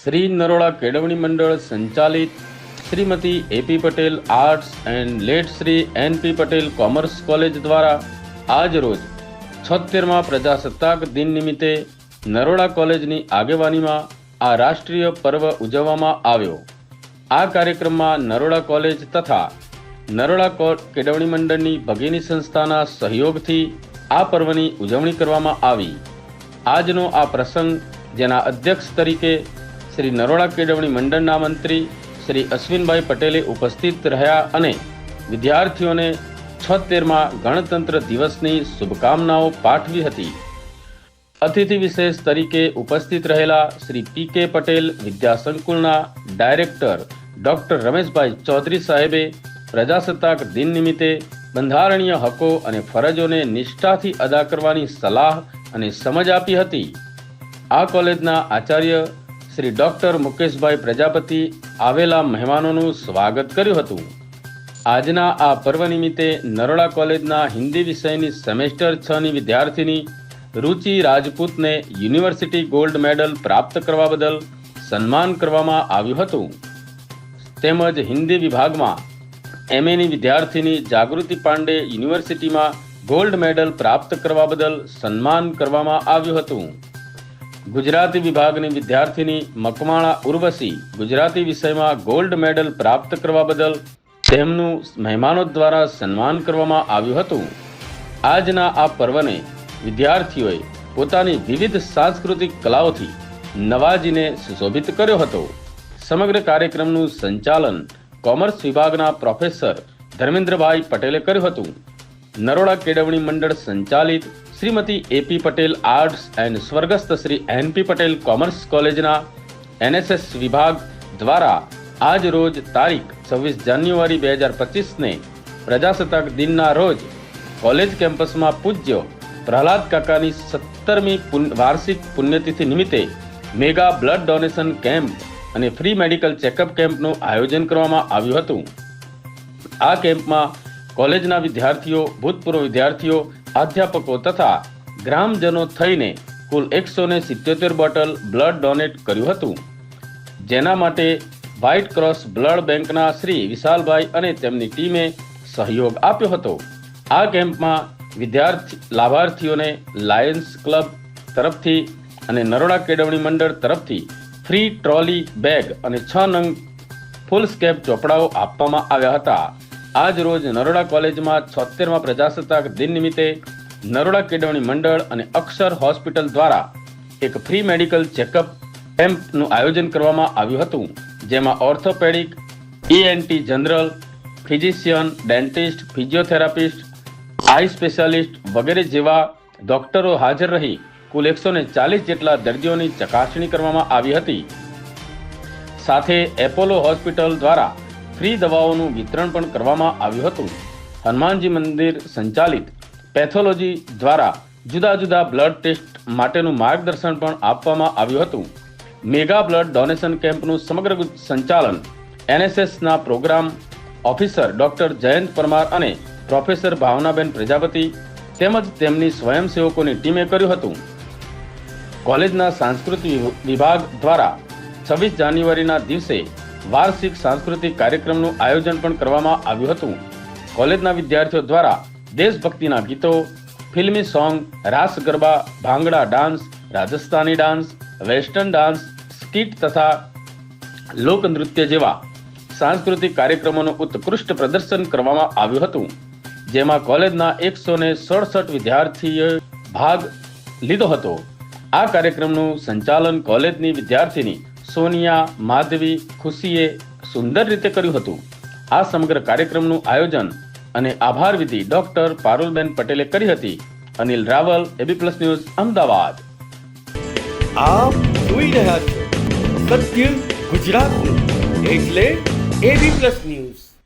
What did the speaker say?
શ્રી નરોડા કેળવણી મંડળ સંચાલિત Shrimati AP Patel arts and late Shri N P Patel commerce college દ્વારા આજ રોજ છોતેરમાં પ્રજાસત્તાક દિન નિમિત્તે નરોડા કોલેજની આગેવાનીમાં આ રાષ્ટ્રીય પર્વ ઉજવવામાં આવ્યો. આ કાર્યક્રમમાં નરોડા કોલેજ તથા નરોડા કેળવણી મંડળની ભગીની સંસ્થાના સહયોગથી આ પર્વની ઉજવણી કરવામાં આવી. આજનો આ પ્રસંગ જેના અધ્યક્ષ તરીકે શ્રી નરોડા કેળવણી મંડળના મંત્રી શ્રી અશ્વિનભાઈ પટેલે ઉપસ્થિત રહ્યા અને વિદ્યાર્થીઓને છોતેરમાં ગણતંત્ર દિવસની શુભકામનાઓ પાઠવી હતી. અતિથિ વિશેષ તરીકે ઉપસ્થિત રહેલા શ્રી પી કે પટેલ વિદ્યા સંકુલના ડાયરેક્ટર ડોક્ટર રમેશભાઈ ચૌધરી સાહેબે પ્રજાસત્તાક દિન નિમિત્તે બંધારણીય હકો અને ફરજોને નિષ્ઠાથી અદા કરવાની સલાહ અને સમજ આપી હતી. આ કોલેજના આચાર્ય શ્રી ડોક્ટર મુકેશભાઈ પ્રજાપતિ આવેલા મહેમાનોનું સ્વાગત કર્યું હતું. આજના આ પર્વ નિમિત્તે નરોડા કોલેજના હિન્દી વિષયની સેમેસ્ટર છ ની વિદ્યાર્થીની રુચિ રાજપૂતને યુનિવર્સિટી ગોલ્ડ મેડલ પ્રાપ્ત કરવા બદલ સન્માન કરવામાં આવ્યું હતું. તેમજ હિન્દી વિભાગમાં એમએની વિદ્યાર્થીની જાગૃતિ પાંડે યુનિવર્સિટીમાં ગોલ્ડ મેડલ પ્રાપ્ત કરવા બદલ સન્માન કરવામાં આવ્યું હતું. ગુજરાતી વિભાગની વિદ્યાર્થીની મકવાણા ઉર્વશી ગુજરાતી વિષયમાં ગોલ્ડ મેડલ પ્રાપ્ત કરવા બદલ તેમનું મહેમાનો દ્વારા સન્માન કરવામાં આવ્યું હતું. આજના આ પર્વને વિદ્યાર્થીઓએ પોતાની વિવિધ સાંસ્કૃતિક કલાઓથી નવાજીને સુશોભિત કર્યો હતો. સમગ્ર કાર્યક્રમનું સંચાલન કોમર્સ વિભાગના પ્રોફેસર ધર્મેન્દ્રભાઈ પટેલે કર્યું હતું. નરોડા કેળવણી મંડળ સંચાલિત Shrimati AP Patel arts and સ્વર્ગસ્થ શ્રી એનપી પટેલ કોમર્સ કોલેજના એનએસએસ વિભાગ દ્વારા આજ રોજ તારીખ છવ્વીસ જાન્યુઆરી બે હજાર પચીસને પ્રજાસત્તાક દિનના રોજ કોલેજ કેમ્પસમાં પૂજ્ય પ્રહલાદ કાકાની સત્તરમી વાર્ષિક પુણ્યતિથિ નિમિત્તે મેગા બ્લડ ડોનેશન કેમ્પ અને ફ્રી મેડિકલ ચેકઅપ કેમ્પનું આયોજન કરવામાં આવ્યું હતું. આ કેમ્પમાં કોલેજના વિદ્યાર્થીઓ, ભૂતપૂર્વ વિદ્યાર્થીઓ અધ્યાપકો તથા ગ્રામજનો થઈને કુલ એકસો ને સિત્યોતેર બોટલ બ્લડ ડોનેટ કર્યું હતું. જેના માટે વ્હાઇટ ક્રોસ બ્લડ બેંકના શ્રી વિશાલભાઈ અને તેમની ટીમે સહયોગ આપ્યો હતો. આ કેમ્પમાં વિદ્યાર્થી, લાભાર્થીઓને લાયન્સ ક્લબ તરફથી અને નરોડા કેળવણી મંડળ તરફથી ફ્રી ટ્રોલી બેગ અને છ નંગ ફૂલ સ્કેપ ચોપડાઓ આપવામાં આવ્યા હતા. આજ રોજ નરોડા કોલેજમાં છોતેરમાં પ્રજાસત્તાક દિન નિમિત્તે નરોડા કેળવણી મંડળ અને અક્ષર હોસ્પિટલ દ્વારા એક ફ્રી મેડિકલ ચેકઅપ કેમ્પનું આયોજન કરવામાં આવ્યું હતું, જેમાં orthopaedic ENT general physician dentist physiotherapist eye specialist વગેરે જેવા ડોક્ટરો હાજર રહી કુલ એકસો ને ચાલીસ જેટલા દર્દીઓની ચકાસણી કરવામાં આવી હતી. સાથે એપોલો હોસ્પિટલ દ્વારા ફ્રી દવાઓનું વિતરણ પણ કરવામાં આવ્યું હતું. હનુમાનજી મંદિર સંચાલિત પેથોલોજી દ્વારા જુદા જુદા બ્લડ ટેસ્ટ માટેનું માર્ગદર્શન પણ આપવામાં આવ્યું હતું. મેગા બ્લડ ડોનેશન કેમ્પનું સમગ્ર સંચાલન એનએસએસના programme officer doctor Jayant Parmar અને પ્રોફેસર ભાવનાબેન પ્રજાપતિ તેમજ તેમની સ્વયંસેવકોની ટીમે કર્યું હતું. કોલેજના સાંસ્કૃતિક વિભાગ દ્વારા છવ્વીસ જાન્યુઆરીના દિવસે વાર્ષિક સાંસ્કૃતિક કાર્યક્રમનું આયોજન પણ કરવામાં આવ્યું હતું. કોલેજના વિદ્યાર્થીઓ દ્વારા દેશભક્તિના ગીતો, ફિલ્મી song, Raas Garba, Bhangra dance, Rajasthani dance, western dance, skit તથા લોકનૃત્ય જેવા સાંસ્કૃતિક કાર્યક્રમોનું ઉત્કૃષ્ટ પ્રદર્શન કરવામાં આવ્યું હતું. જેમાં કોલેજના એકસો ને સડસઠ વિદ્યાર્થીઓએ ભાગ લીધો હતો. આ કાર્યક્રમનું સંચાલન કોલેજની વિદ્યાર્થીની સોનિયા, માધવી ખુશીએ સુંદર રીતે કર્યું હતું. આ સમગ્ર કાર્યક્રમનું આયોજન અને આભાર વિધિ ડોક્ટર પારુલબેન પટેલે કરી હતી. Anil Raval, AB plus news, Ahmedabad. આપ જોઈ રહ્યા છો સત્ય ગુજરાતનું. એટલે એબી પ્લસ ન્યૂઝ.